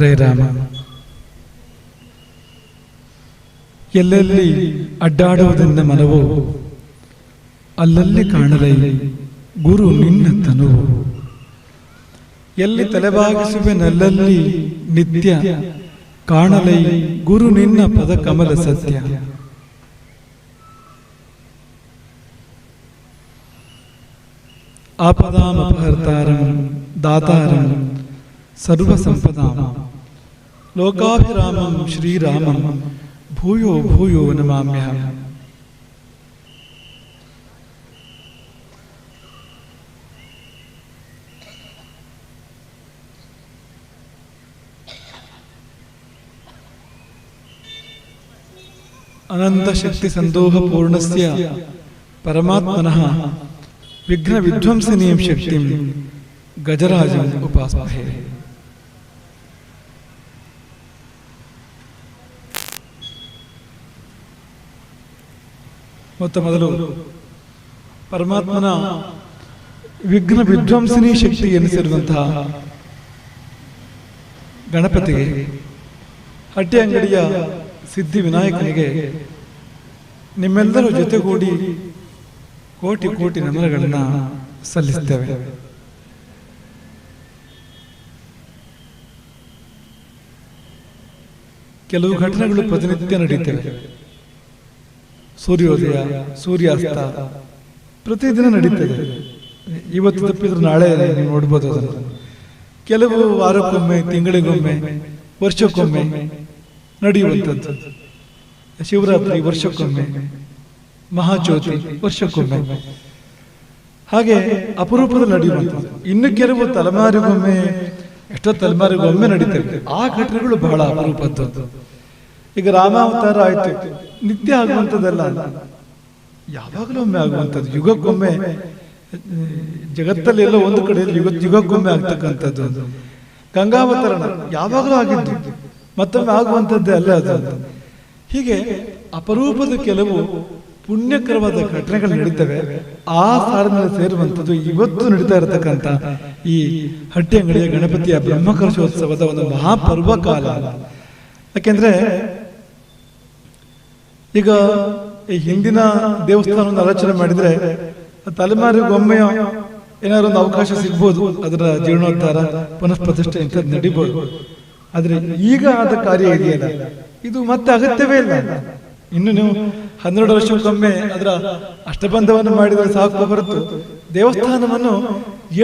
ಹರೇ ರಾಮ. ಎಲ್ಲೆಲ್ಲಿ ಅಡ್ಡಾಡುವುದೆಂದ ಮನವು, ಅಲ್ಲಲ್ಲಿ ಕಾಣಲೇ ಗುರು ನಿನ್ನ ತನುವು. ಎಲ್ಲಿ ತಲೆಬಾಗಿಸುವೆನಲ್ಲಲ್ಲಿ ನಿತ್ಯ, ಕಾಣಲೈ ಗುರು ನಿನ್ನ ಪದ ಕಮಲ ಸತ್ಯ. ಆಪದಾಮಪಹರ್ತಾರಂ, ದಾತಾರಂ ಸರ್ವಸಂಪದಾಂ ಲೋಕಾಭಿರಾಮಂ लोकाभिरामं श्रीरामं भूयो भूयो नमाम्यहम्। अनन्तशक्तिसन्दोहपूर्णस्य परमात्मनः विघ्नविध्वंसिनीं शक्तिं गजराजम् उपास्महे। ಮೊತ್ತ ಮೊದಲು ಪರಮಾತ್ಮನ ವಿಘ್ನ ವಿಧ್ವಂಸಿನಿ ಶಕ್ತಿ ಎನಿಸಿರುವಂತಹ ಗಣಪತಿಗೆ, ಹಟ್ಟಿ ಅಂಗಡಿಯ ಸಿದ್ಧಿ ವಿನಾಯಕನಿಗೆ ನಿಮ್ಮೆಲ್ಲರ ಜೊತೆಗೂಡಿ ಕೋಟಿ ಕೋಟಿ ನಮನಗಳನ್ನು ಸಲ್ಲಿಸ್ತೇವೆ. ಕೆಲವು ಘಟನೆಗಳು ಪ್ರತಿನಿತ್ಯ ನಡೀತವೆ ಸೂರ್ಯೋದಯ, ಸೂರ್ಯಾಸ್ತ ಪ್ರತಿದಿನ ನಡೀತದೆ. ಇವತ್ತು ತಪ್ಪಿದ್ರೆ ನಾಳೆ ನೀವು ನೋಡ್ಬೋದು ಅದನ್ನು. ಕೆಲವು ವಾರಕ್ಕೊಮ್ಮೆ, ತಿಂಗಳಿಗೊಮ್ಮೆ, ವರ್ಷಕ್ಕೊಮ್ಮೆ ನಡೆಯುವಂಥದ್ದು. ಶಿವರಾತ್ರಿ ವರ್ಷಕ್ಕೊಮ್ಮೆ, ಮಹಾಜ್ಯೋತಿ ವರ್ಷಕ್ಕೊಮ್ಮೆ. ಹಾಗೆ ಅಪರೂಪದ ನಡೆಯುವಂಥದ್ದು. ಇನ್ನು ಕೆಲವು ತಲೆಮಾರಿಗೊಮ್ಮೆ, ಎಷ್ಟೋ ತಲೆಮಾರಿಗೊಮ್ಮೆ ನಡೀತವೆ ಆ ಘಟನೆಗಳು ಬಹಳ ಅಪರೂಪದ್ದು. ಈಗ ರಾಮಾವತಾರ ಆಯ್ತು. ನಿತ್ಯ ಆಗುವಂಥದ್ದಲ್ಲ. ಯಾವಾಗಲೂ ಒಮ್ಮೆ ಆಗುವಂಥದ್ದು. ಯುಗಕ್ಕೊಮ್ಮೆ ಜಗತ್ತಲ್ಲಿ ಎಲ್ಲ ಒಂದು ಕಡೆ ಯುಗ ಯುಗಕ್ಕೊಮ್ಮೆ ಆಗ್ತಕ್ಕಂಥದ್ದು ಅದು. ಗಂಗಾವತರಣ ಯಾವಾಗಲೂ ಆಗಿದ್ದು, ಮತ್ತೊಮ್ಮೆ ಆಗುವಂಥದ್ದೇ ಅಲ್ಲೇ ಅದು. ಹೀಗೆ ಅಪರೂಪದ ಕೆಲವು ಪುಣ್ಯಕರವಾದ ಘಟನೆಗಳು ನಡೀತವೆ. ಆ ಸಾಲಿನಲ್ಲಿ ಸೇರುವಂಥದ್ದು ಇವತ್ತು ನಡೀತಾ ಇರತಕ್ಕಂಥ ಈ ಹಟ್ಟಿ ಅಂಗಡಿಯ ಗಣಪತಿಯ ಬ್ರಹ್ಮಕಲಶೋತ್ಸವದ ಒಂದು ಮಹಾಪರ್ವ ಕಾಲ. ಯಾಕೆಂದ್ರೆ ಈಗ ಈ ಹಿಂದಿನ ದೇವಸ್ಥಾನವನ್ನು ಆಲೋಚನೆ ಮಾಡಿದ್ರೆ ತಲೆಮಾರಿಗೊಮ್ಮೆ ಏನಾದ್ರು ಒಂದು ಅವಕಾಶ ಸಿಗ್ಬೋದು ಅದರ ಜೀರ್ಣೋದ್ಧಾರ ಪುನಃ ಪ್ರತಿಷ್ಠೆ ಇಂಥದ್ದು ನಡಿಬೋದು. ಆದರೆ ಈಗ ಆದ ಕಾರ್ಯ ಇದೆಯಲ್ಲ? ಇದು ಮತ್ತೆ ಅಗತ್ಯವೇ ಇಲ್ಲ. ಇನ್ನು ನೀವು ಹನ್ನೆರಡು ವರ್ಷಕ್ಕೊಮ್ಮೆ ಅದರ ಅಷ್ಟಬಂಧವನ್ನು ಮಾಡಿದರೆ ಸಾಕು ಹೊರತು ದೇವಸ್ಥಾನವನ್ನು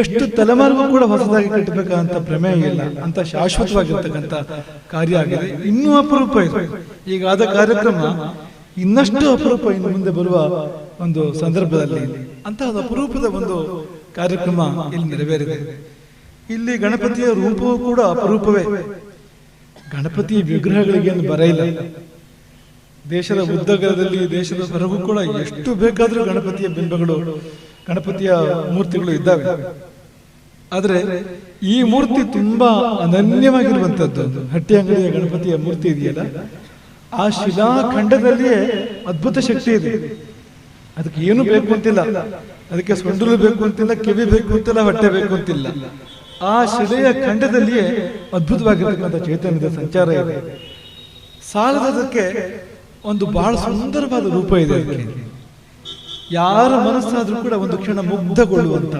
ಎಷ್ಟು ತಲೆಮಾರಿಗೂ ಕೂಡ ಹೊಸದಾಗಿ ಕಟ್ಟಬೇಕಂತ ಪ್ರಮೇಯ ಇಲ್ಲ. ಅಂತ ಶಾಶ್ವತವಾಗಿರ್ತಕ್ಕಂಥ ಕಾರ್ಯ ಆಗಿದೆ. ಇನ್ನೂ ಅಪರೂಪ ಇದೆ. ಈಗ ಆದ ಕಾರ್ಯಕ್ರಮ ಇನ್ನಷ್ಟು ಅಪರೂಪ ಇನ್ನು ಮುಂದೆ ಬರುವ ಒಂದು ಸಂದರ್ಭದಲ್ಲಿ ಅಂತ ಒಂದು ಅಪರೂಪದ ಒಂದು ಕಾರ್ಯಕ್ರಮ ಇಲ್ಲಿ ನೆರವೇರಿದೆ. ಇಲ್ಲಿ ಗಣಪತಿಯ ರೂಪವೂ ಕೂಡ ಅಪರೂಪವೇ. ಗಣಪತಿ ವಿಗ್ರಹಗಳಿಗೆ ಬರ ಇಲ್ಲ. ದೇಶದ ಉದ್ದಗಲದಲ್ಲಿ ದೇಶದ ಹೊರಗೂ ಕೂಡ ಎಷ್ಟು ಬೇಕಾದರೂ ಗಣಪತಿಯ ಬಿಂಬಗಳು, ಗಣಪತಿಯ ಮೂರ್ತಿಗಳು ಇದ್ದಾವೆ. ಆದರೆ ಈ ಮೂರ್ತಿ ತುಂಬಾ ಅನನ್ಯವಾಗಿರುವಂತದ್ದು ಹಟ್ಟಿ ಅಂಗಡಿಯ ಗಣಪತಿಯ ಮೂರ್ತಿ ಇದೆಯಲ್ಲ? ಆ ಶಿಲಾಖಂಡದಲ್ಲಿಯೇ ಅದ್ಭುತ ಶಕ್ತಿ ಇದೆ. ಅದಕ್ಕೆ ಏನು ಬೇಕು ಅಂತಿಲ್ಲ. ಅದಕ್ಕೆ ಸೊಂಡಲು ಬೇಕು ಅಂತಿಲ್ಲ, ಕಿವಿ ಬೇಕು ಅಂತಿಲ್ಲ, ಹೊಟ್ಟೆ ಬೇಕು ಅಂತಿಲ್ಲ. ಆ ಶಿಲೆಯ ಖಂಡದಲ್ಲಿಯೇ ಅದ್ಭುತವಾಗಿರ್ತಕ್ಕಂಥ ಚೈತನ್ಯದ ಸಂಚಾರ ಇದೆ. ಸಾಲದಕ್ಕೆ ಒಂದು ಬಹಳ ಸುಂದರವಾದ ರೂಪ ಇದೆ ಅದಕ್ಕೆ. ಯಾರ ಮನಸ್ಸಾದ್ರೂ ಕೂಡ ಒಂದು ಕ್ಷಣ ಮುಗ್ಧಗೊಳ್ಳುವಂತ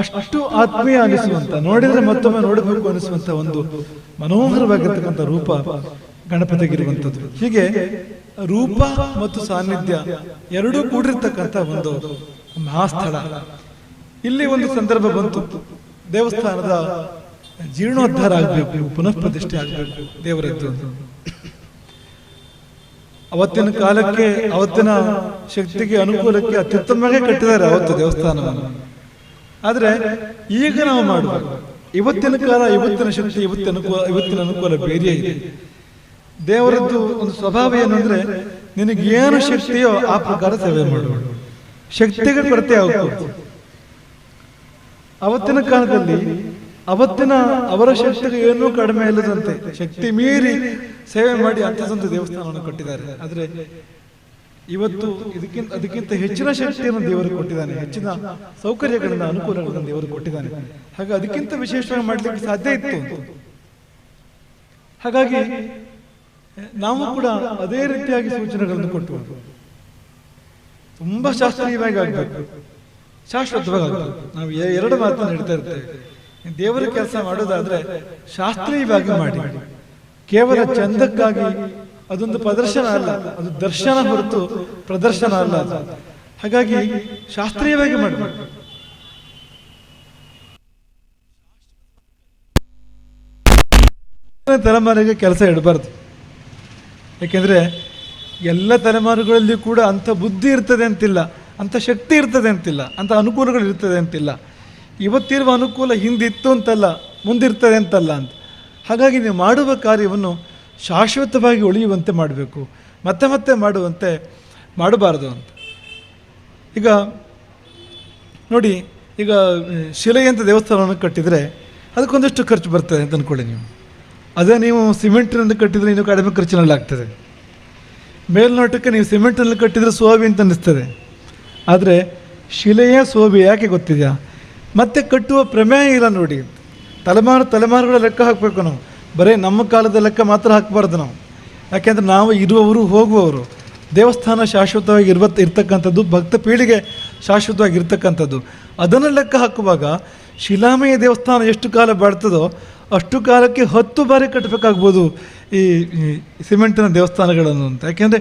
ಅಷ್ಟು ಆತ್ಮೀಯ ಅನಿಸುವಂತ, ನೋಡಿದ್ರೆ ಮತ್ತೊಮ್ಮೆ ನೋಡಬೇಕು ಅನಿಸುವಂತ ಒಂದು ಮನೋಹರವಾಗಿರ್ತಕ್ಕಂಥ ರೂಪ ಗಣಪತಿಗಿರುವಂಥದ್ದು ಹೀಗೆ ರೂಪ ಮತ್ತು ಸಾನ್ನಿಧ್ಯ ಎರಡೂ ಕೂಡಿರ್ತಕ್ಕಂಥ ಒಂದು ಮಹಾಸ್ಥಳ. ಇಲ್ಲಿ ಒಂದು ಸಂದರ್ಭ ಬಂತು. ದೇವಸ್ಥಾನದ ಜೀರ್ಣೋದ್ಧಾರ ಆಗಬೇಕು ಪುನಃ ಪ್ರತಿಷ್ಠೆ ಆಗಬೇಕು ದೇವರದ್ದು ಅವತ್ತಿನ ಕಾಲಕ್ಕೆ, ಅವತ್ತಿನ ಶಕ್ತಿಗೆ, ಅನುಕೂಲಕ್ಕೆ ಅತ್ಯುತ್ತಮವಾಗಿ ಕಟ್ಟಿದ್ದಾರೆ ಅವತ್ತು ದೇವಸ್ಥಾನವನ್ನು. ಆದ್ರೆ ಈಗ ನಾವು ಮಾಡಬೇಕು ಇವತ್ತಿನ ಕಾಲ, ಇವತ್ತಿನ ಶಕ್ತಿ, ಇವತ್ತಿನ ಅನುಕೂಲ ಇವತ್ತಿನ ಅನುಕೂಲ ಬೇರೆಯೇ ಇದೆ. ದೇವರದ್ದು ಒಂದು ಸ್ವಭಾವ ಏನಂದ್ರೆ ನಿನಗೆ ಏನು ಶಕ್ತಿಯೋ ಆ ಪ್ರಕಾರ ಸೇವೆ ಮಾಡು. ಶಕ್ತಿಗೆ ಕೊರತೆ ಆಗಬೇಕು ಅವತ್ತಿನ ಕಾಲದಲ್ಲಿ ಅವತ್ತಿನ ಅವರ ಶಕ್ತಿಗೆ ಏನೂ ಕಡಿಮೆ ಇಲ್ಲದಂತೆ ಶಕ್ತಿ ಮೀರಿ ಸೇವೆ ಮಾಡಿ ಅತ್ಯಂತ ದೇವಸ್ಥಾನವನ್ನು ಕಟ್ಟಿದ್ದಾರೆ. ಆದ್ರೆ ಇವತ್ತು ಇದಕ್ಕಿಂತ ಅದಕ್ಕಿಂತ ಹೆಚ್ಚಿನ ಶಕ್ತಿಯನ್ನು ದೇವರು ಕೊಟ್ಟಿದ್ದಾನೆ. ಹೆಚ್ಚಿನ ಸೌಕರ್ಯಗಳನ್ನ ಅನುಕೂಲಗಳನ್ನು ದೇವರು ಕೊಟ್ಟಿದ್ದಾನೆ. ಹಾಗೆ ಅದಕ್ಕಿಂತ ವಿಶೇಷವಾಗಿ ಮಾಡಲಿಕ್ಕೆ ಸಾಧ್ಯ ಇತ್ತು ಹಾಗಾಗಿ, ನಾವು ಕೂಡ ಅದೇ ರೀತಿಯಾಗಿ ಸೂಚನೆಗಳನ್ನು ಕೊಟ್ಟು ತುಂಬಾ ಶಾಸ್ತ್ರೀಯವಾಗಿ ಆಗ್ಬೇಕು. ಶಾಶ್ವತವಾಗಿ ನಾವು ಎರಡು ಮಾತನ್ನು ಹೇಳ್ತಾ ಇರ್ತೇವೆ. ದೇವರ ಕೆಲಸ ಮಾಡೋದಾದ್ರೆ ಶಾಸ್ತ್ರೀಯವಾಗಿ ಮಾಡಿ. ಕೇವಲ ಚಂದಕ್ಕಾಗಿ ಅದೊಂದು ಪ್ರದರ್ಶನ ಅಲ್ಲ, ಅದು ದರ್ಶನ ಹೊರತು ಪ್ರದರ್ಶನ ಅಲ್ಲ ಹಾಗಾಗಿ ಶಾಸ್ತ್ರೀಯವಾಗಿ ಮಾಡಬೇಕು. ತಲೆಮಾರಿಗೆ ಕೆಲಸ ಇಡಬಾರ್ದು. ಯಾಕೆಂದ್ರೆ ಎಲ್ಲ ತಲೆಮಾರುಗಳಲ್ಲಿ ಕೂಡ ಅಂಥ ಬುದ್ಧಿ ಇರ್ತದೆ ಅಂತಿಲ್ಲ ಅಂತ ಶಕ್ತಿ ಇರ್ತದೆ ಅಂತಿಲ್ಲ ಅಂತ ಅನುಕೂಲಗಳು ಇರ್ತದೆ ಅಂತಿಲ್ಲ. ಇವತ್ತಿರುವ ಅನುಕೂಲ ಹಿಂದಿತ್ತು ಅಂತಲ್ಲ, ಮುಂದಿರ್ತದೆ ಅಂತಲ್ಲ ಅಂತ. ಹಾಗಾಗಿ ನೀವು ಮಾಡುವ ಕಾರ್ಯವನ್ನು ಶಾಶ್ವತವಾಗಿ ಉಳಿಯುವಂತೆ ಮಾಡಬೇಕು, ಮತ್ತೆ ಮತ್ತೆ ಮಾಡುವಂತೆ ಮಾಡಬಾರದು ಅಂತ. ಈಗ ನೋಡಿ, ಈಗ ಶಿಲೆಯಂಥ ದೇವಸ್ಥಾನವನ್ನು ಕಟ್ಟಿದರೆ ಅದಕ್ಕೊಂದಿಷ್ಟು ಖರ್ಚು ಬರ್ತದೆ ಅಂತ ಅಂದ್ಕೊಳ್ಳಿ ನೀವು. ಅದೇ ನೀವು ಸಿಮೆಂಟಿನಲ್ಲಿ ಕಟ್ಟಿದರೆ ಇನ್ನೂ ಕಡಿಮೆ ಖರ್ಚಿನಲ್ಲಿ ಆಗ್ತದೆ. ಮೇಲ್ನೋಟಕ್ಕೆ ನೀವು ಸಿಮೆಂಟಲ್ಲಿ ಕಟ್ಟಿದರೆ ಸೋಬಿ ಅಂತ ಅನ್ನಿಸ್ತದೆ. ಆದರೆ ಶಿಲೆಯೇ ಸೋಬಿ ಯಾಕೆ ಗೊತ್ತಿದೆಯಾ? ಮತ್ತೆ ಕಟ್ಟುವ ಪ್ರಮೇಯ ಇಲ್ಲ ನೋಡಿ. ತಲೆಮಾರು ತಲೆಮಾರುಗಳ ಲೆಕ್ಕ ಹಾಕಬೇಕು ನಾವು. ಬರೀ ನಮ್ಮ ಕಾಲದ ಲೆಕ್ಕ ಮಾತ್ರ ಹಾಕಬಾರ್ದು ನಾವು. ಯಾಕೆಂದರೆ ನಾವು ಇರುವವರು ಹೋಗುವವರು. ದೇವಸ್ಥಾನ ಶಾಶ್ವತವಾಗಿ ಇರುವ ಇರ್ತಕ್ಕಂಥದ್ದು, ಭಕ್ತ ಪೀಳಿಗೆ ಶಾಶ್ವತವಾಗಿ ಇರ್ತಕ್ಕಂಥದ್ದು. ಅದನ್ನು ಲೆಕ್ಕ ಹಾಕುವಾಗ ಶಿಲಾಮಯ ದೇವಸ್ಥಾನ ಎಷ್ಟು ಕಾಲ ಬಾಳ್ತದೋ ಅಷ್ಟು ಕಾಲಕ್ಕೆ ಹತ್ತು ಬಾರಿ ಕಟ್ಟಬೇಕಾಗ್ಬೋದು ಈ ಈ ಸಿಮೆಂಟಿನ ದೇವಸ್ಥಾನಗಳನ್ನು ಅಂತ. ಯಾಕೆಂದರೆ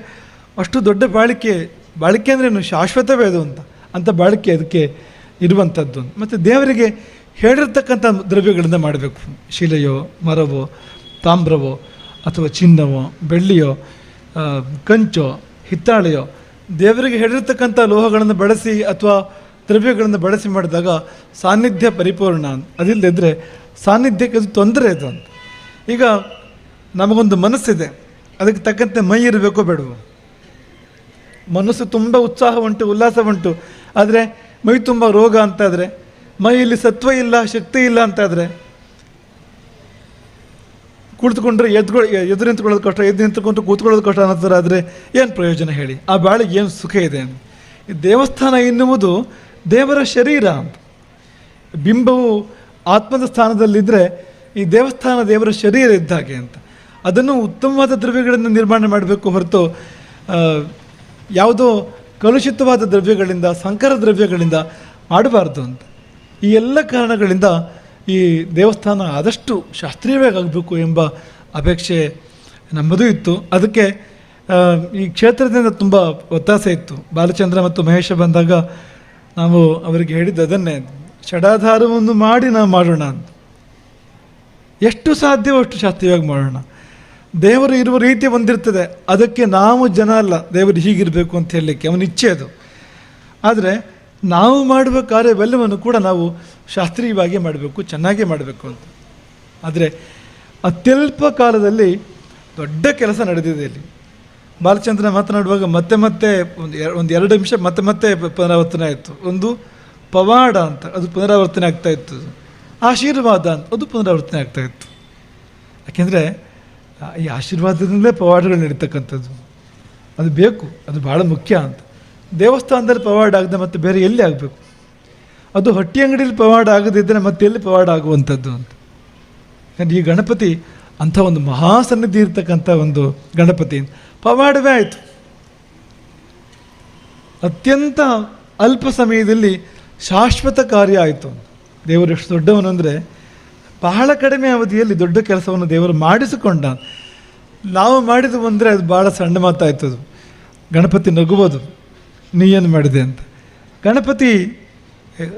ಅಷ್ಟು ದೊಡ್ಡ ಬಾಳಿಕೆ ಬಾಳಿಕೆ ಅಂದ್ರೇನು ಶಾಶ್ವತವೇ ಅದು ಅಂತ. ಅಂಥ ಬಾಳಿಕೆ ಅದಕ್ಕೆ ಇರುವಂಥದ್ದು. ಮತ್ತು ದೇವರಿಗೆ ಹೇಳಿರ್ತಕ್ಕಂಥ ದ್ರವ್ಯಗಳಿಂದ ಮಾಡಬೇಕು. ಶಿಲೆಯೋ, ಮರವೋ, ತಾಮ್ರವೋ, ಅಥವಾ ಚಿನ್ನವೋ, ಬೆಳ್ಳಿಯೋ ಕಂಚೋ, ಹಿತ್ತಾಳೆಯೋ, ದೇವರಿಗೆ ಹೇಳಿರ್ತಕ್ಕಂಥ ಲೋಹಗಳನ್ನು ಬಳಸಿ ಅಥವಾ ದ್ರವ್ಯಗಳನ್ನು ಬಳಸಿ ಮಾಡಿದಾಗ ಸಾನ್ನಿಧ್ಯ ಪರಿಪೂರ್ಣ. ಅದಿಲ್ಲದಿದ್ದರೆ ಸಾನ್ನಿಧ್ಯಕ್ಕೆ ಅದು ತೊಂದರೆ ಅದು ಅಂತ. ಈಗ ನಮಗೊಂದು ಮನಸ್ಸಿದೆ. ಅದಕ್ಕೆ ತಕ್ಕಂತೆ ಮೈ ಇರಬೇಕೋ ಬೇಡವೋ? ಮನಸ್ಸು ತುಂಬ ಉತ್ಸಾಹ ಉಂಟು ಉಲ್ಲಾಸ ಉಂಟು ಆದರೆ ಮೈ ತುಂಬ ರೋಗ ಅಂತಾದರೆ ಮೈಯಲ್ಲಿ ಸತ್ವ ಇಲ್ಲ, ಶಕ್ತಿ ಇಲ್ಲ ಅಂತಾದರೆ ಕುಳಿತುಕೊಂಡ್ರೆ ಎದ್ಕೊ ಎದುರು ನಿಂತ್ಕೊಳ್ಳೋದು ಕಷ್ಟ, ಎದ್ದು ನಿಂತ್ಕೊಂಡು ಕೂತ್ಕೊಳ್ಳೋದು ಕಷ್ಟ ಅನ್ನೋದ್ರ ಆದರೆ ಏನು ಪ್ರಯೋಜನ ಹೇಳಿ? ಆ ಬಾಳಿಗೆ ಏನು ಸುಖ ಇದೆ? ಈ ದೇವಸ್ಥಾನ ಎನ್ನುವುದು ದೇವರ ಶರೀರ. ಬಿಂಬವು ಆತ್ಮದ ಸ್ಥಾನದಲ್ಲಿದ್ದರೆ ಈ ದೇವಸ್ಥಾನ ದೇವರ ಶರೀರ ಇದ್ದ ಹಾಗೆ ಅಂತ. ಅದನ್ನು ಉತ್ತಮವಾದ ದ್ರವ್ಯಗಳಿಂದ ನಿರ್ಮಾಣ ಮಾಡಬೇಕು ಹೊರತು ಯಾವುದೋ ಕಲುಷಿತವಾದ ದ್ರವ್ಯಗಳಿಂದ, ಸಂಕರ ದ್ರವ್ಯಗಳಿಂದ ಮಾಡಬಾರ್ದು ಅಂತ. ಈ ಎಲ್ಲ ಕಾರಣಗಳಿಂದ ಈ ದೇವಸ್ಥಾನ ಆದಷ್ಟು ಶಾಸ್ತ್ರೀಯವಾಗಿ ಆಗಬೇಕು ಎಂಬ ಅಪೇಕ್ಷೆ ನಮ್ಮದು ಇತ್ತು. ಅದಕ್ಕೆ ಈ ಕ್ಷೇತ್ರದಿಂದ ತುಂಬ ಒತ್ತಾಸೆ ಇತ್ತು. ಬಾಲಚಂದ್ರ ಮತ್ತು ಮಹೇಶ ಬಂದಾಗ ನಾವು ಅವರಿಗೆ ಹೇಳಿದ್ದು ಅದನ್ನೇ ಷಡಾಧಾರವನ್ನು ಮಾಡಿ ನಾವು ಮಾಡೋಣ ಅಂತ. ಎಷ್ಟು ಸಾಧ್ಯವೋ ಅಷ್ಟು ಶಾಸ್ತ್ರೀಯವಾಗಿ ಮಾಡೋಣ. ದೇವರು ಇರುವ ರೀತಿ ಒಂದಿರ್ತದೆ. ಅದಕ್ಕೆ ನಾವು ಜನ ಅಲ್ಲ. ದೇವರು ಹೀಗಿರಬೇಕು ಅಂತ ಹೇಳಲಿಕ್ಕೆ ಅವನ ಇಚ್ಛೆ ಅದು. ಆದರೆ ನಾವು ಮಾಡುವ ಕಾರ್ಯವೆಲ್ಲವನ್ನು ಕೂಡ ನಾವು ಶಾಸ್ತ್ರೀಯವಾಗಿ ಮಾಡಬೇಕು, ಚೆನ್ನಾಗೇ ಮಾಡಬೇಕು ಅಂತ. ಆದರೆ ಅತ್ಯಲ್ಪ ಕಾಲದಲ್ಲಿ ದೊಡ್ಡ ಕೆಲಸ ನಡೆದಿದೆ ಇಲ್ಲಿ. ಬಾಲಚಂದ್ರ ಮಾತನಾಡುವಾಗ ಮತ್ತೆ ಮತ್ತೆ ಒಂದು ಒಂದು ಎರಡು ನಿಮಿಷ ಮತ್ತೆ ಮತ್ತೆ ಪುನರಾವರ್ತನೆ ಆಯಿತು. ಒಂದು ಪವಾಡ ಅಂತ, ಅದು ಪುನರಾವರ್ತನೆ ಆಗ್ತಾ ಇತ್ತು. ಆಶೀರ್ವಾದ ಅಂತ, ಅದು ಪುನರಾವರ್ತನೆ ಆಗ್ತಾ ಇತ್ತು. ಯಾಕೆಂದರೆ ಈ ಆಶೀರ್ವಾದದಿಂದಲೇ ಪವಾಡಗಳು ನಡೀತಕ್ಕಂಥದ್ದು. ಅದು ಬೇಕು, ಅದು ಭಾಳ ಮುಖ್ಯ ಅಂತ. ದೇವಸ್ಥಾನದಲ್ಲಿ ಪವಾಡ ಆಗದೆ ಮತ್ತೆ ಬೇರೆ ಎಲ್ಲಿ ಆಗಬೇಕು? ಅದು ಹಟ್ಟಿ ಅಂಗಡಿಯಲ್ಲಿ ಪವಾಡ ಆಗದಿದ್ದರೆ ಮತ್ತೆ ಎಲ್ಲಿ ಪವಾಡ ಆಗುವಂಥದ್ದು ಅಂತ. ಯಾಕಂದ್ರೆ ಈ ಗಣಪತಿ ಅಂಥ ಒಂದು ಮಹಾಸನ್ನಿಧಿ ಇರ್ತಕ್ಕಂಥ ಒಂದು ಗಣಪತಿ. ಪವಾಡವೇ ಆಯಿತು. ಅತ್ಯಂತ ಅಲ್ಪ ಸಮಯದಲ್ಲಿ ಶಾಶ್ವತ ಕಾರ್ಯ ಆಯಿತು. ದೇವರು ಎಷ್ಟು ದೊಡ್ಡವನು ಅಂದರೆ ಬಹಳ ಕಡಿಮೆ ಅವಧಿಯಲ್ಲಿ ದೊಡ್ಡ ಕೆಲಸವನ್ನು ದೇವರು ಮಾಡಿಸಿಕೊಂಡ. ನಾವು ಮಾಡಿದ್ವು ಅಂದರೆ ಅದು ಭಾಳ ಸಣ್ಣ ಮಾತಾಯ್ತು ಅದು ಗಣಪತಿ ನಗುವುದು. ನೀ ಏನು ಮಾಡಿದೆ ಅಂತ. ಗಣಪತಿ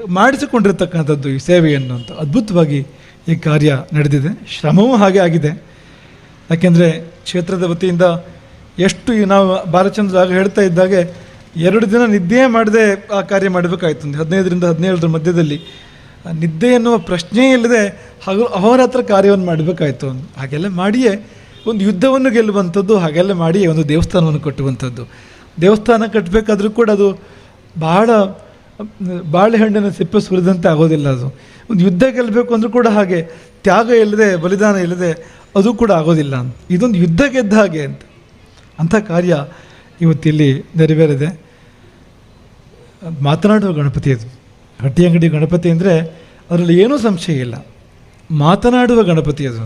ಮಾಡಿಸಿಕೊಂಡಿರ್ತಕ್ಕಂಥದ್ದು ಈ ಸೇವೆಯನ್ನು ಅಂತ ಅದ್ಭುತವಾಗಿ ಈ ಕಾರ್ಯ ನಡೆದಿದೆ. ಶ್ರಮವೂ ಹಾಗೆ ಆಗಿದೆ. ಯಾಕೆಂದರೆ ಕ್ಷೇತ್ರದ ವತಿಯಿಂದ ಎಷ್ಟು ನಾವು ಬಾಲಚಂದ್ರ ಆಗ ಹೇಳ್ತಾ ಇದ್ದಾಗೆ ಎರಡು ದಿನ ನಿದ್ದೆ ಮಾಡದೆ ಆ ಕಾರ್ಯ ಮಾಡಬೇಕಾಯ್ತು. ಒಂದು ಹದಿನೈದರಿಂದ ಹದಿನೇಳರ ಮಧ್ಯದಲ್ಲಿ ನಿದ್ದೆ ಎನ್ನುವ ಪ್ರಶ್ನೆಯೇ ಇಲ್ಲದೆ ಹಾಗೂ ಅಹೋರಾತ್ರ ಕಾರ್ಯವನ್ನು ಮಾಡಬೇಕಾಯ್ತು. ಹಾಗೆಲ್ಲ ಮಾಡಿಯೇ ಒಂದು ಯುದ್ಧವನ್ನು ಗೆಲ್ಲುವಂಥದ್ದು, ಹಾಗೆಲ್ಲ ಮಾಡಿಯೇ ಒಂದು ದೇವಸ್ಥಾನವನ್ನು ಕಟ್ಟುವಂಥದ್ದು. ದೇವಸ್ಥಾನ ಕಟ್ಟಬೇಕಾದ್ರೂ ಕೂಡ ಅದು ಬಹಳ, ಬಾಳೆಹಣ್ಣಿನ ಸಿಪ್ಪೆ ಸುರಿದಂತೆ ಆಗೋದಿಲ್ಲ ಅದು. ಒಂದು ಯುದ್ಧ ಗೆಲ್ಲಬೇಕು ಅಂದರೂ ಕೂಡ ಹಾಗೆ, ತ್ಯಾಗ ಇಲ್ಲದೆ, ಬಲಿದಾನ ಇಲ್ಲದೆ ಅದು ಕೂಡ ಆಗೋದಿಲ್ಲ ಅಂತ. ಇದೊಂದು ಯುದ್ಧ ಗೆದ್ದ ಹಾಗೆ ಅಂತ. ಅಂಥ ಕಾರ್ಯ ಇವತ್ತಿಲ್ಲಿ ನೆರವೇರಿದೆ. ಮಾತನಾಡುವ ಗಣಪತಿ ಅದು. ಹಟ್ಟಿ ಅಂಗಡಿ ಗಣಪತಿ ಅಂದರೆ ಅದರಲ್ಲಿ ಏನೂ ಸಂಶಯ ಇಲ್ಲ. ಮಾತನಾಡುವ ಗಣಪತಿ ಅದು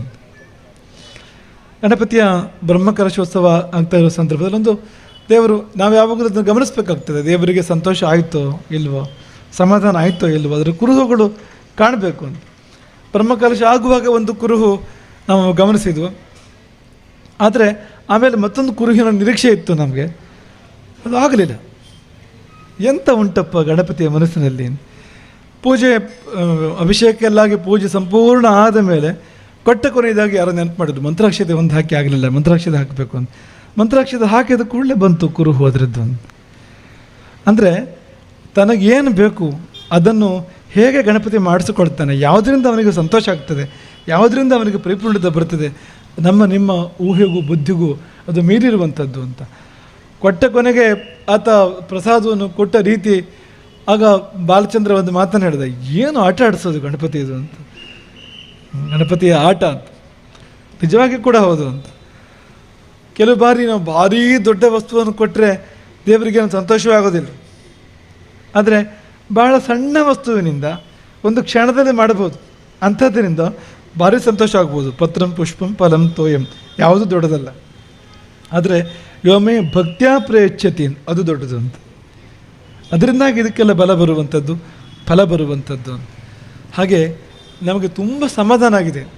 ಗಣಪತಿಯ ಬ್ರಹ್ಮಕಲಶೋತ್ಸವ ಆಗ್ತಾ ಇರೋ ಸಂದರ್ಭದಲ್ಲಿ ಒಂದು ದೇವರು, ನಾವು ಯಾವಾಗಲೂ ಅದನ್ನು ಗಮನಿಸಬೇಕಾಗ್ತದೆ, ದೇವರಿಗೆ ಸಂತೋಷ ಆಯಿತೋ ಇಲ್ವೋ, ಸಮಾಧಾನ ಆಯಿತೋ ಇಲ್ವೋ, ಅದರ ಕುರುಹುಗಳು ಕಾಣಬೇಕು ಅಂತ. ಬ್ರಹ್ಮಕಲಶ ಆಗುವಾಗ ಒಂದು ಕುರುಹು ನಾವು ಗಮನಿಸಿದ್ವು. ಆದರೆ ಆಮೇಲೆ ಮತ್ತೊಂದು ಕುರುಹಿನ ನಿರೀಕ್ಷೆ ಇತ್ತು ನಮಗೆ. ಅದು ಆಗಲಿಲ್ಲ. ಎಂಥ ಉಂಟಪ್ಪ ಗಣಪತಿಯ ಮನಸ್ಸಿನಲ್ಲಿ? ಪೂಜೆ ಅಭಿಷೇಕ ಎಲ್ಲಾಗಿ ಪೂಜೆ ಸಂಪೂರ್ಣ ಆದ ಮೇಲೆ, ಕೊಟ್ಟ ಕೊನೆಯದಾಗಿ ಯಾರೋ ನೆನಪು ಮಾಡಿದ್ರು, ಮಂತ್ರಾಕ್ಷತೆ ಒಂದು ಹಾಕಿ ಆಗಲಿಲ್ಲ, ಮಂತ್ರಾಕ್ಷತೆ ಹಾಕಬೇಕು ಅಂತ. ಮಂತ್ರಾಕ್ಷತೆ ಹಾಕಿದ ಕೂಡಲೇ ಬಂತು ಕುರುಹು ಅಂತ. ಅಂದರೆ ತನಗೇನು ಬೇಕು ಅದನ್ನು ಹೇಗೆ ಗಣಪತಿ ಮಾಡಿಸಿಕೊಳ್ತಾನೆ? ಯಾವುದರಿಂದ ಅವನಿಗೆ ಸಂತೋಷ ಆಗ್ತದೆ? ಯಾವುದರಿಂದ ಅವನಿಗೆ ಪರಿಪೂರ್ಣತೆ ಬರ್ತದೆ? ನಮ್ಮ, ನಿಮ್ಮ ಊಹೆಗೂ ಬುದ್ಧಿಗೂ ಅದು ಮೀರಿರುವಂಥದ್ದು ಅಂತ. ಕೊಟ್ಟ ಕೊನೆಗೆ ಆತ ಪ್ರಸಾದವನ್ನು ಕೊಟ್ಟ ರೀತಿ ಆಗ ಬಾಲಚಂದ್ರ ಒಂದು ಮಾತನ್ನು ಹೇಳಿದ, ಏನು ಆಟ ಆಡಿಸೋದು ಗಣಪತಿ ಇದು? ಅಂತ. ಗಣಪತಿಯ ಆಟ ಅಂತ. ನಿಜವಾಗಿ ಕೂಡ ಹೌದು ಅಂತ. ಕೆಲವು ಬಾರಿ ನಾವು ಭಾರೀ ದೊಡ್ಡ ವಸ್ತುವನ್ನು ಕೊಟ್ಟರೆ ದೇವರಿಗೆ ಸಂತೋಷವೇ ಆಗೋದಿಲ್ಲ. ಆದರೆ ಬಹಳ ಸಣ್ಣ ವಸ್ತುವಿನಿಂದ ಒಂದು ಕ್ಷಣದಲ್ಲಿ ಮಾಡಬಹುದು. ಅಂಥದ್ದರಿಂದ ಭಾರಿ ಸಂತೋಷ ಆಗ್ಬೋದು. ಪತ್ರಂ ಪುಷ್ಪಂ ಫಲಂ ತೋಯಂ. ಯಾವುದು ದೊಡ್ಡದಲ್ಲ. ಆದರೆ ಯೋಮೆ ಭಕ್ತ್ಯಾ ಪ್ರಯಚ್ಛತಿ ಅದು ದೊಡ್ಡದು ಅಂತ. ಅದರಿಂದಾಗಿ ಇದಕ್ಕೆಲ್ಲ ಬಲ ಬರುವಂಥದ್ದು, ಫಲ ಬರುವಂಥದ್ದು ಅಂತ. ಹಾಗೆ ನಮಗೆ ತುಂಬ ಸಮಾಧಾನ ಆಗಿದೆ.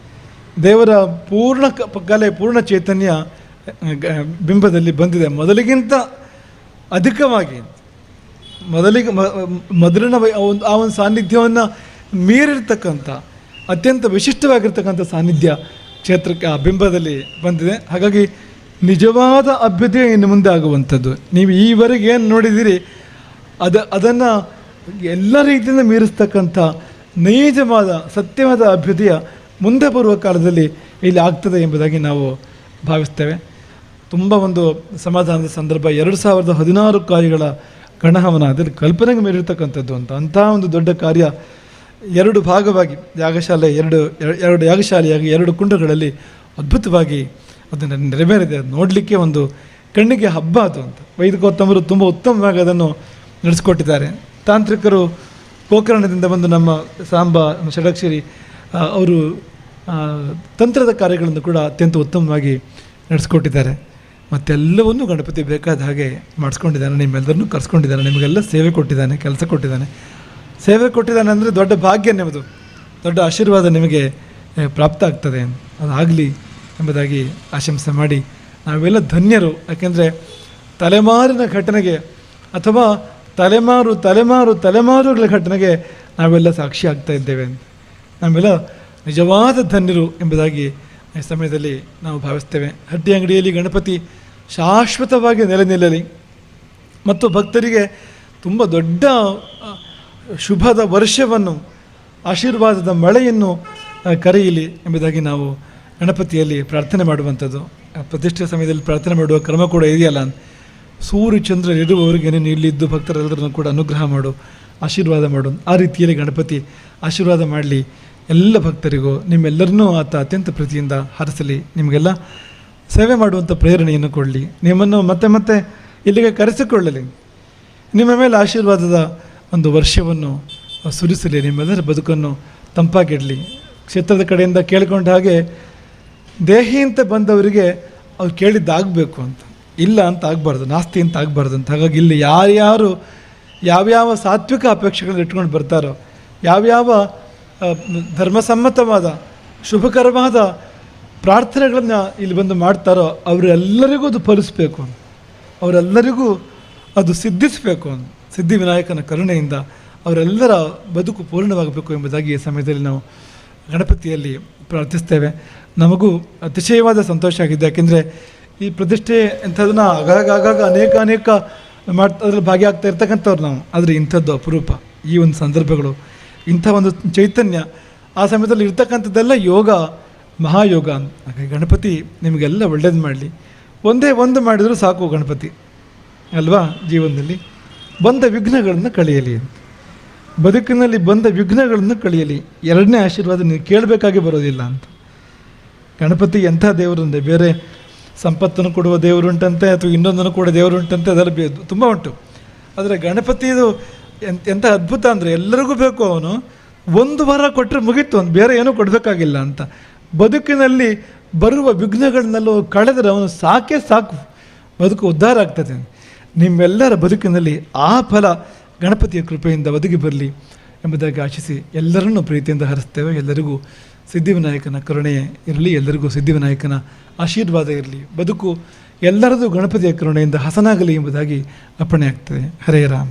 ದೇವರ ಪೂರ್ಣ ಕ- ಪೂರ್ಣ ಚೈತನ್ಯ ಬಿಂಬದಲ್ಲಿ ಬಂದಿದೆ. ಮೊದಲಿಗಿಂತ ಅಧಿಕವಾಗಿ, ಮೊದಲಿಗೆ ಮೊದಲಿನ ಒಂದು, ಆ ಒಂದು ಸಾನ್ನಿಧ್ಯವನ್ನು ಮೀರಿರ್ತಕ್ಕಂಥ, ಅತ್ಯಂತ ವಿಶಿಷ್ಟವಾಗಿರ್ತಕ್ಕಂಥ ಸಾನ್ನಿಧ್ಯ ಕ್ಷೇತ್ರಕ್ಕೆ, ಆ ಬಿಂಬದಲ್ಲಿ ಬಂದಿದೆ. ಹಾಗಾಗಿ ನಿಜವಾದ ಅಭ್ಯುದಯ ಇನ್ನು ಮುಂದೆ ಆಗುವಂಥದ್ದು. ನೀವು ಈವರೆಗೆ ಏನು ನೋಡಿದ್ದೀರಿ ಅದ, ಅದನ್ನು ಎಲ್ಲ ರೀತಿಯಿಂದ ಮೀರಿಸ್ತಕ್ಕಂಥ ನೈಜವಾದ, ಸತ್ಯವಾದ ಅಭ್ಯುದಯ ಮುಂದೆ ಬರುವ ಕಾಲದಲ್ಲಿ ಇಲ್ಲಿ ಆಗ್ತದೆ ಎಂಬುದಾಗಿ ನಾವು ಭಾವಿಸ್ತೇವೆ. ತುಂಬ ಒಂದು ಸಮಾಧಾನದ ಸಂದರ್ಭ. ಎರಡು ಸಾವಿರದ ಹದಿನಾರು ಕಾರ್ಯಗಳ ಗಣಹವನ ಅದರಲ್ಲಿ ಕಲ್ಪನೆಗೆ ಮೀರಿರ್ತಕ್ಕಂಥದ್ದು ಅಂತ, ಅಂಥ ಒಂದು ದೊಡ್ಡ ಕಾರ್ಯ. ಎರಡು ಭಾಗವಾಗಿ, ಯಾಗಶಾಲೆ, ಎರಡು ಎರ- ಎರಡು ಯಾಗಶಾಲೆಯಾಗಿ, ಎರಡು ಕುಂಡಗಳಲ್ಲಿ ಅದ್ಭುತವಾಗಿ ಅದನ್ನು ನೆರವೇರಿದೆ. ಅದು ನೋಡಲಿಕ್ಕೆ ಒಂದು ಕಣ್ಣಿಗೆ ಹಬ್ಬ ಅದು ಅಂತ. ವೈದಿಕೋತ್ತಮರು ತುಂಬ ಉತ್ತಮವಾಗಿ ಅದನ್ನು ನಡೆಸ್ಕೊಟ್ಟಿದ್ದಾರೆ. ತಾಂತ್ರಿಕರು ಗೋಕರ್ಣದಿಂದ ಬಂದು ನಮ್ಮ ಸಾಂಬ ಷಡಕ್ಷರಿ ಅವರು ತಂತ್ರದ ಕಾರ್ಯಗಳನ್ನು ಕೂಡ ಅತ್ಯಂತ ಉತ್ತಮವಾಗಿ ನಡೆಸ್ಕೊಟ್ಟಿದ್ದಾರೆ. ಮತ್ತೆಲ್ಲವನ್ನೂ ಗಣಪತಿ ಬೇಕಾದ ಹಾಗೆ ಮಾಡಿಸ್ಕೊಂಡಿದ್ದಾನೆ, ನಿಮ್ಮೆಲ್ಲರನ್ನೂ ಕರೆಸ್ಕೊಂಡಿದ್ದಾನೆ, ನಿಮಗೆಲ್ಲ ಸೇವೆ ಕೊಟ್ಟಿದ್ದಾನೆ, ಕೆಲಸ ಕೊಟ್ಟಿದ್ದಾನೆ. ಸೇವೆ ಕೊಟ್ಟಿದ್ದಾನೆ ಅಂದರೆ ದೊಡ್ಡ ಭಾಗ್ಯ ನಿಮ್ಮದು. ದೊಡ್ಡ ಆಶೀರ್ವಾದ ನಿಮಗೆ ಪ್ರಾಪ್ತ ಆಗ್ತದೆ. ಅದಾಗಲಿ ಎಂಬುದಾಗಿ ಆಶಂಸೆ ಮಾಡಿ ನಾವೆಲ್ಲ ಧನ್ಯರು. ಯಾಕೆಂದರೆ ತಲೆಮಾರಿನ ಘಟನೆಗೆ ಅಥವಾ ತಲೆಮಾರು ತಲೆಮಾರು, ತಲೆಮಾರುಗಳ ಘಟನೆಗೆ ನಾವೆಲ್ಲ ಸಾಕ್ಷಿ ಆಗ್ತಾ ಇದ್ದೇವೆ. ನಾವೆಲ್ಲ ನಿಜವಾದ ಧನ್ಯರು ಎಂಬುದಾಗಿ ಈ ಸಮಯದಲ್ಲಿ ನಾವು ಭಾವಿಸ್ತೇವೆ. ಹಟ್ಟಿ ಅಂಗಡಿಯಲ್ಲಿ ಗಣಪತಿ ಶಾಶ್ವತವಾಗಿ ನೆಲೆ ನಿಲ್ಲಲಿ. ಮತ್ತು ಭಕ್ತರಿಗೆ ತುಂಬ ದೊಡ್ಡ ಶುಭದ ವರ್ಷವನ್ನು, ಆಶೀರ್ವಾದದ ಮಳೆಯನ್ನು ಕರೆಯಲಿ ಎಂಬುದಾಗಿ ನಾವು ಗಣಪತಿಯಲ್ಲಿ ಪ್ರಾರ್ಥನೆ ಮಾಡುವಂಥದ್ದು. ಪ್ರತಿಷ್ಠೆ ಸಮಯದಲ್ಲಿ ಪ್ರಾರ್ಥನೆ ಮಾಡುವ ಕ್ರಮ ಕೂಡ ಇದೆಯಲ್ಲ. ಸೂರ್ಯ ಚಂದ್ರ ಇರುವವರಿಗೆ ನೀನು ಇಲ್ಲಿದ್ದು ಭಕ್ತರೆಲ್ಲರನ್ನು ಕೂಡ ಅನುಗ್ರಹ ಮಾಡು, ಆಶೀರ್ವಾದ ಮಾಡು. ಆ ರೀತಿಯಲ್ಲಿ ಗಣಪತಿ ಆಶೀರ್ವಾದ ಮಾಡಲಿ. ಎಲ್ಲ ಭಕ್ತರಿಗೂ ನಿಮ್ಮೆಲ್ಲರನ್ನೂ ಆತ ಅತ್ಯಂತ ಪ್ರೀತಿಯಿಂದ ಹರಿಸಲಿ. ನಿಮಗೆಲ್ಲ ಸೇವೆ ಮಾಡುವಂಥ ಪ್ರೇರಣೆಯನ್ನು ಕೊಡಲಿ. ನಿಮ್ಮನ್ನು ಮತ್ತೆ ಮತ್ತೆ ಇಲ್ಲಿಗೆ ಕರೆಸಿಕೊಳ್ಳಲಿ. ನಿಮ್ಮ ಮೇಲೆ ಆಶೀರ್ವಾದದ ಒಂದು ವರ್ಷವನ್ನು ಸುರಿಸಲಿ. ನಿಮ್ಮೆಲ್ಲರ ಬದುಕನ್ನು ತಂಪಾಗಿಡಲಿ. ಕ್ಷೇತ್ರದ ಕಡೆಯಿಂದ ಕೇಳಿಕೊಂಡ ಹಾಗೆ ದೇಹಿ ಅಂತ ಬಂದವರಿಗೆ ಅವ್ರು ಕೇಳಿದ್ದಾಗಬೇಕು ಅಂತ. ಇಲ್ಲ ಅಂತ ಆಗಬಾರ್ದು. ನಾಸ್ತಿ ಅಂತ ಆಗಬಾರ್ದು ಅಂತ. ಹಾಗಾಗಿ ಇಲ್ಲಿ ಯಾರ್ಯಾರು ಯಾವ್ಯಾವ ಸಾತ್ವಿಕ ಅಪೇಕ್ಷೆಗಳನ್ನ ಇಟ್ಕೊಂಡು ಬರ್ತಾರೋ, ಯಾವ್ಯಾವ ಧರ್ಮಸಮ್ಮತವಾದ, ಶುಭಕರವಾದ ಪ್ರಾರ್ಥನೆಗಳನ್ನು ಇಲ್ಲಿ ಬಂದು ಮಾಡ್ತಾರೋ ಅವರೆಲ್ಲರಿಗೂ ಅದು ಫಲಿಸಬೇಕು ಅವರೆಲ್ಲರಿಗೂ ಅದು ಸಿದ್ಧಿಸಬೇಕು ಸಿದ್ಧಿವಿನಾಯಕನ ಕರುಣೆಯಿಂದ ಅವರೆಲ್ಲರ ಬದುಕು ಪೂರ್ಣವಾಗಬೇಕು ಎಂಬುದಾಗಿ ಈ ಸಮಯದಲ್ಲಿ ನಾವು ಗಣಪತಿಯಲ್ಲಿ ಪ್ರಾರ್ಥಿಸ್ತೇವೆ. ನಮಗೂ ಅತಿಶಯವಾದ ಸಂತೋಷ ಆಗಿದೆ. ಯಾಕೆಂದರೆ ಈ ಪ್ರತಿಷ್ಠೆ ಇಂಥದನ್ನು ಆಗಾಗ ಆಗಾಗ ಅನೇಕ ಅನೇಕ ಮಾಡ್ತಾ ಅದ್ರಲ್ಲಿ ಭಾಗಿಯಾಗ್ತಾ ಇರ್ತಕ್ಕಂಥವ್ರು ನಾವು. ಆದರೆ ಇಂಥದ್ದು ಅಪರೂಪ. ಈ ಒಂದು ಸಂದರ್ಭಗಳು ಇಂಥ ಒಂದು ಚೈತನ್ಯ ಆ ಸಮಯದಲ್ಲಿ ಇರ್ತಕ್ಕಂಥದ್ದೆಲ್ಲ ಯೋಗ, ಮಹಾಯೋಗ ಅಂತ. ಗಣಪತಿ ನಿಮಗೆಲ್ಲ ಒಳ್ಳೇದು ಮಾಡಲಿ. ಒಂದೇ ಒಂದು ಮಾಡಿದರೂ ಸಾಕು ಗಣಪತಿ. ಅಲ್ವಾ ಜೀವನದಲ್ಲಿ? ಬಂದ ವಿಘ್ನಗಳನ್ನು ಕಳೆಯಲಿ ಅಂತ. ಬದುಕಿನಲ್ಲಿ ಬಂದ ವಿಘ್ನಗಳನ್ನು ಕಳೆಯಲಿ. ಎರಡನೇ ಆಶೀರ್ವಾದ ನೀವು ಕೇಳಬೇಕಾಗಿ ಬರೋದಿಲ್ಲ ಅಂತ. ಗಣಪತಿ ಎಂಥ ದೇವರು ಅಂದರೆ ಬೇರೆ ಸಂಪತ್ತನ್ನು ಕೊಡುವ ದೇವರುಂಟಂತೆ ಅಥವಾ ಇನ್ನೊಂದನ್ನು ಕೂಡ ದೇವರುಂಟಂತೆ ಅದೆಲ್ಲ ಬೇ ತುಂಬ ಉಂಟು. ಆದರೆ ಗಣಪತಿದು ಎಂತ ಎಂಥ ಅದ್ಭುತ ಅಂದರೆ ಎಲ್ಲರಿಗೂ ಬೇಕು ಅವನು. ಒಂದು ವಾರ ಕೊಟ್ಟರೆ ಮುಗೀತು, ಅವನು ಬೇರೆ ಏನೂ ಕೊಡಬೇಕಾಗಿಲ್ಲ ಅಂತ. ಬದುಕಿನಲ್ಲಿ ಬರುವ ವಿಘ್ನಗಳನ್ನೆಲ್ಲೂ ಕಳೆದರೆ ಅವನು ಸಾಕೇ ಸಾಕು. ಬದುಕು ಉದ್ಧಾರ ಆಗ್ತದೆ. ನಿಮ್ಮೆಲ್ಲರ ಬದುಕಿನಲ್ಲಿ ಆ ಫಲ ಗಣಪತಿಯ ಕೃಪೆಯಿಂದ ಒದಗಿ ಬರಲಿ ಎಂಬುದಾಗಿ ಆಶಿಸಿ ಎಲ್ಲರನ್ನು ಪ್ರೀತಿಯಿಂದ ಹರಿಸ್ತೇವೆ. ಎಲ್ಲರಿಗೂ ಸಿದ್ಧಿವಿನಾಯಕನ ಕರುಣೆ ಇರಲಿ, ಎಲ್ಲರಿಗೂ ಸಿದ್ಧಿವಿನಾಯಕನ ಆಶೀರ್ವಾದ ಇರಲಿ. ಬದುಕು ಎಲ್ಲರದು ಗಣಪತಿಯ ಕರುಣೆಯಿಂದ ಹಸನಾಗಲಿ ಎಂಬುದಾಗಿ ಅಪ್ಪಣೆ ಆಗ್ತದೆ. ಹರೇ ರಾಮ.